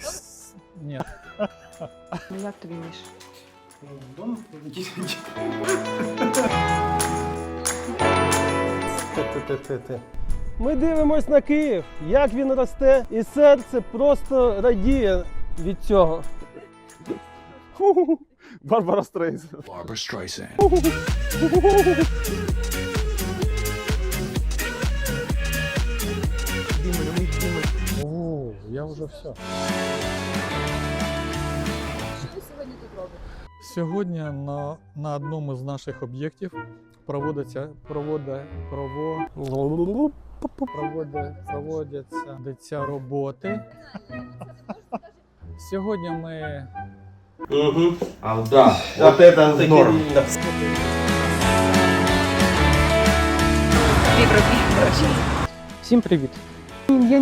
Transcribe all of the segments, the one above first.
С- ні. Ну як тобі Міш? Ми дивимось на Київ, як він росте, і серце просто радіє від цього. Барбара Стрейзен. Barbara Streisand. Я вже все. Сьогодні на, на одному з наших об'єктів проводиться провода, прово, провода, проводяться роботи. Сьогодні ми Угу. А, да. Вот это норм. Всім привіт. Я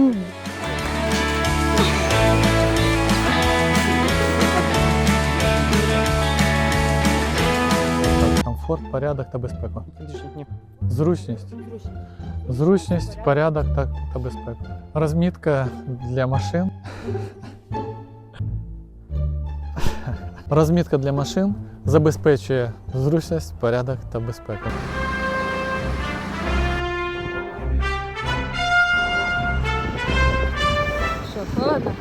комфорт, порядок та безпеку. Зручність. Зручність, порядок та, та безпека. Розмітка для машин. Розмітка для машин забезпечує зручність, порядок та безпеку. Що, холодно?